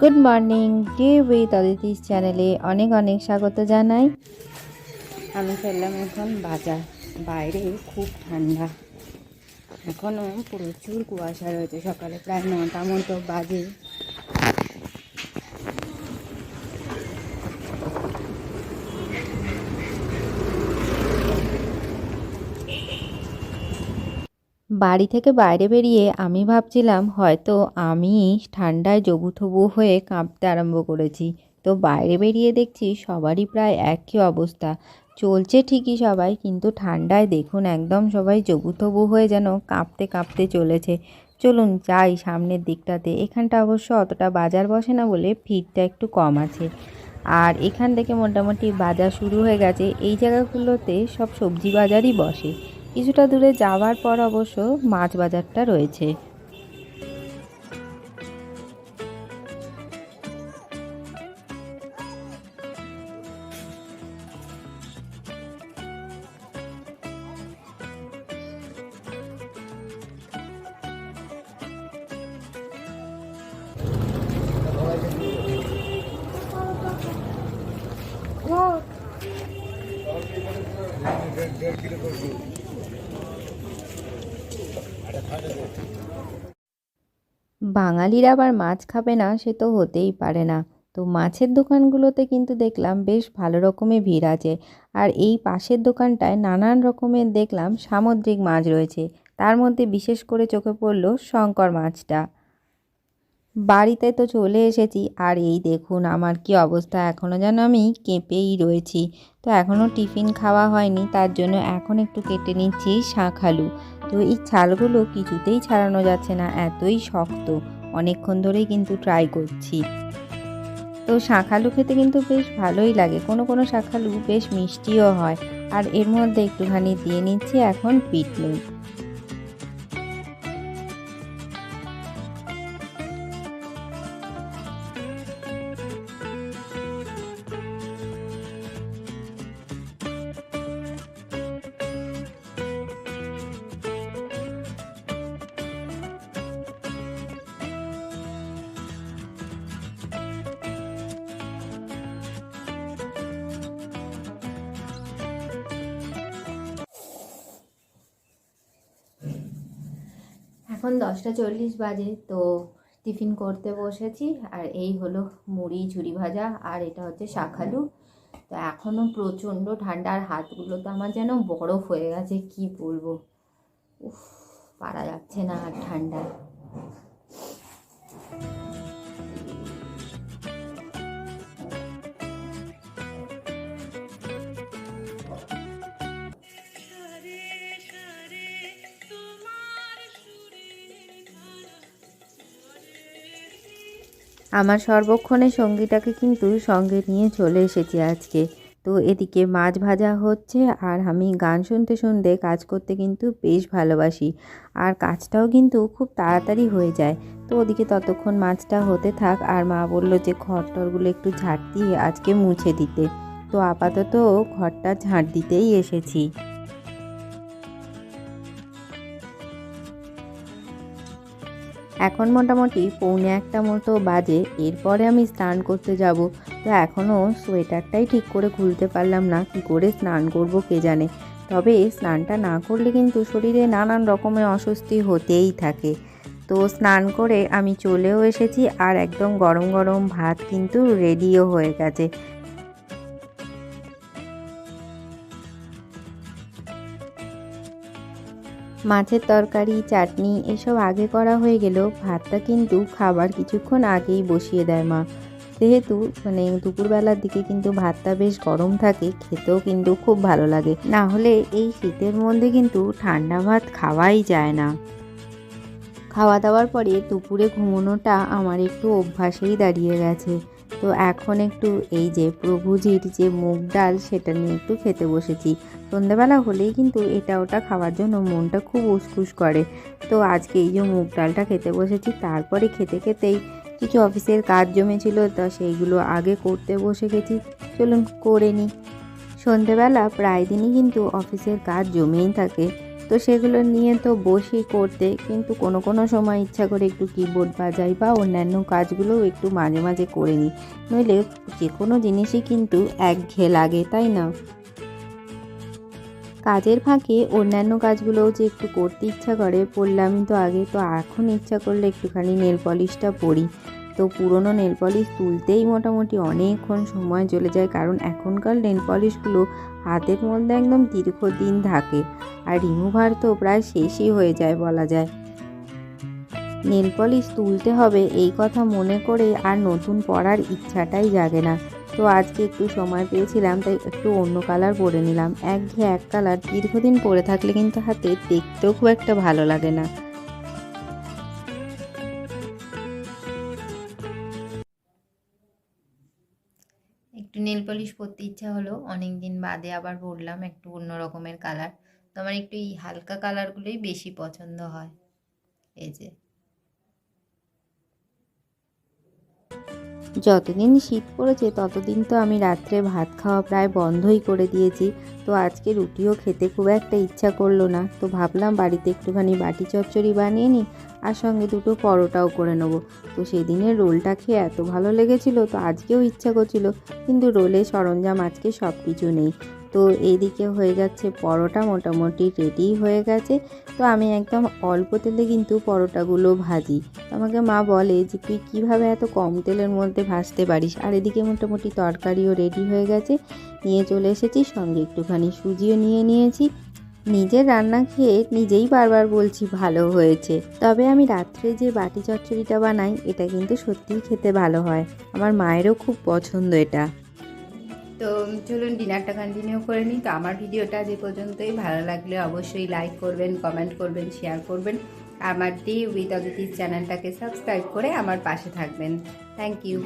Good morning day with Aditi's চ্যানেলে অনেক অনেক স্বাগত জানাই। আমি চললাম এখন বাজার, বাইরে খুব ঠান্ডা। এখনও প্রচুর কুয়াশা রয়েছে, সকালে প্রায় নটা মতো বাজে। বাড়ি থেকে বাইরে বেরিয়ে আমি ভাবছিলাম, হয়তো আমি ঠান্ডায় জবুথবু হয়ে কাঁপতে আরম্ভ করেছি। তো বাইরে বেরিয়ে দেখছি সবারই প্রায় একই অবস্থা। চলছে ঠিকই সবাই, কিন্তু ঠান্ডায় দেখুন একদম সবাই জবুথবু হয়ে যেন কাঁপতে কাঁপতে চলেছে। চলুন যাই সামনের দিকটাতে। এখানটা অবশ্য অতটা বাজার বসে না বলে ভিড়টা একটু কম আছে। আর এখান থেকে মোটামুটি বাজার শুরু হয়ে গেছে। এই জায়গাগুলোতে সব সবজি বাজারই বসে। কিছুটা দূরে যাওয়ার পর অবশ্য মাছ বাজারটা রয়েছে। বাঙালির আবার মাছ খাবে না সে তো হতেই পারে না। তো মাছের দোকানগুলোতে কিন্তু দেখলাম বেশ ভালো রকমের ভিড় আছে। আর এই পাশের দোকানটায় নানান রকমের দেখলাম সামুদ্রিক মাছ রয়েছে। তার মধ্যে বিশেষ করে চোখে পড়ল শঙ্কর মাছটা। বাড়িতে তো চলে এসেছি। আর এই দেখুন আমার কি অবস্থা। এখনও যেন আমি কেঁপেই রয়েছি। তো এখনও টিফিন খাওয়া হয়নি, তার জন্য এখন একটু কেটে নিচ্ছি শাঁখালু তো এই ছালগুলো কিছুতেই ছাড়ানো যাচ্ছে না, এতই শক্ত। অনেকক্ষণ ধরেই কিন্তু ট্রাই করছি। তো শাঁখালু খেতে কিন্তু বেশ ভালোই লাগে। কোনো কোনো শাঁখালু বেশ মিষ্টিও হয়। আর এর মধ্যে একটুখানি দিয়ে নিচ্ছি এখন পিট এখন দশটা চল্লিশ বাজে, তো টিফিন করতে বসেছি। আর এই হলো মুড়ি ঝুরি ভাজা, আর এটা হচ্ছে শাখালু তো এখনও প্রচণ্ড ঠান্ডা, আর হাতগুলো তো আমার যেন বরফ হয়ে গেছে, কি বলব? উফ, পারা যাচ্ছে না আর ঠান্ডায় আমার সর্বক্ষণের সঙ্গীটাকে কিন্তু সঙ্গে নিয়ে চলে এসেছি আজকে। তো এদিকে মাছ ভাজা হচ্ছে আর আমি গান শুনতে শুনতে কাজ করতে কিন্তু বেশ ভালোবাসি। আর কাজটাও কিন্তু খুব তাড়াতাড়ি হয়ে যায়। তো ওদিকে ততক্ষণ মাছটা হতে থাক আর মা বলল যে ঘরটরগুলো একটু ঝাড় দিয়ে আজকে মুছে দিতে। তো আপাতত ঘরটা ঝাড় দিতেই এসেছি। এখন মোটামুটি পৌনে একটা মতো বাজে, এরপরে আমি স্নান করতে যাব। তো এখনও সোয়েটারটাই ঠিক করে খুলতে পারলাম না, কি করে স্নান করব কে জানে? তবে স্নানটা না করলে কিন্তু শরীরে নানান রকমের অস্বস্তি হতেই থাকে। তো স্নান করে আমি চলেও এসেছি আর একদম গরম গরম ভাত কিন্তু রেডিও হয়ে গেছে। মাছের তরকারি, চাটনি এসব আগে করা হয়ে গেলেও ভাতটা কিন্তু খাবার কিছুক্ষণ আগেই বসিয়ে দেয় মা। যেহেতু মানে দুপুরবেলার দিকে কিন্তু ভাতটা বেশ গরম থাকে, খেতেও কিন্তু খুব ভালো লাগে। না হলে এই শীতের মধ্যে কিন্তু ঠান্ডা ভাত খাওয়াই যায় না। খাওয়া দাওয়ার পরে দুপুরে ঘুমোনোটা আমার একটু অভ্যাসেই দাঁড়িয়ে গেছে। তো এখন একটু এই যে প্রভুজির যে মুগ ডাল, সেটা নিয়ে একটু খেতে বসেছি। সন্ধ্যাবেলা হলেই কিন্তু এটা ওটা খাওয়ার জন্য মনটা খুব উসকুস করে। তো আজকে এই যে মুগ ডালটা খেতে বসেছি, তারপরে খেতে খেতেই কিছু অফিসের কাজ জমেছিল, তা সেইগুলো আগে করতে বসে গেছি। চলুন করে নিই। সন্ধেবেলা প্রায় দিনই কিন্তু অফিসের কাজ জমেই থাকে। তো সেগুলো নিয়ে তো বসি করতে, কিন্তু কোনো কোনো সময় ইচ্ছা করে একটু কিবোর্ড বাজাই বা অন্যান্য কাজগুলোও একটু মাঝে মাঝে করে নিই। নইলে যে কোনো জিনিসই কিন্তু একঘেয়ে লাগে, তাই না? কাজের ফাঁকে অন্যান্য কাজগুলোও যে একটু করতে ইচ্ছা করে পড়লামই তো আগে তো এখন ইচ্ছা করলে একটুখানি নেল পলিশটা পরি তো পুরনো নেল পলিশ তুলতেই মোটামুটি অনেকক্ষণ সময় চলে যায়, কারণ এখনকার নেল পলিশগুলো হাতের মধ্যে একদম দীর্ঘদিন থাকে আর রিমুভার তো প্রায় শেষই হয়ে যায় বলা যায়। নেল পলিশ তুলতে হবে এই কথা মনে করে আর নতুন পরার ইচ্ছাটাই জাগে না। তো আজকে একটু সময় পেয়েছিলাম, তাই একটু অন্য কালার পরে নিলাম। একঘেয়ে এক কালার দীর্ঘদিন পরে থাকলে কিন্তু হাতে দেখতেও খুব একটা ভালো লাগে না। নেল পলিশ পরতে ইচ্ছা হলো অনেক দিন বাদে আবার পরলাম একটু অন্য রকমের কালার। তো আমার একটু এই হালকা কালারগুলোই বেশি পছন্দ হয়। এই যে। যতদিন শীত পড়েছে, ততদিন তো আমি রাত্রে ভাত খাওয়া প্রায় বন্ধই করে দিয়েছি। তো আজকে রুটিও খেতে খুব একটা ইচ্ছা করল না। তো ভাবলাম বাড়িতে একটুখানি বাটি চচ্চড়ি বানিয়ে নিই, আর সঙ্গে দুটো পরোটাও করে নেব। তো সেদিনের রোলটা খেয়ে এত ভালো লেগেছিল, তো আজকেও ইচ্ছা করছিল, কিন্তু রোলে সরঞ্জাম আজকে সব কিছু নেই। তো এইদিকে হয়ে যাচ্ছে পরোটা, মোটামুটি রেডি হয়ে গেছে। তো আমি একদম অল্প তেলে কিন্তু পরোটাগুলো ভাজি। আমাকে মা বলে যে, তুই কীভাবে এত কম তেলের মধ্যে ভাজতে পারিস? আর এদিকে মোটামুটি তরকারিও রেডি হয়ে গেছে। নিয়ে চলে এসেছি, সঙ্গে একটুখানি সুজিও নিয়ে নিয়েছি। নিজের রান্না খেয়ে নিজেই বারবার বলছি, ভালো হয়েছে। তবে আমি রাত্রে যে বাটি চচ্চড়িটা বানাই, এটা কিন্তু সত্যিই খেতে ভালো হয়। আমার মায়েরও খুব পছন্দ এটা। তো চলুন ডিনারটা কন্টিনিউ করে নিই। তো আমার ভিডিওটা যে পর্যন্তই। ভালো লাগলে অবশ্যই লাইক করবেন কমেন্ট করবেন শেয়ার করবেন। আমার ডি উইথ অদিতির চ্যানেলটাকে সাবস্ক্রাইব করে আমার পাশে থাকবেন। Thank you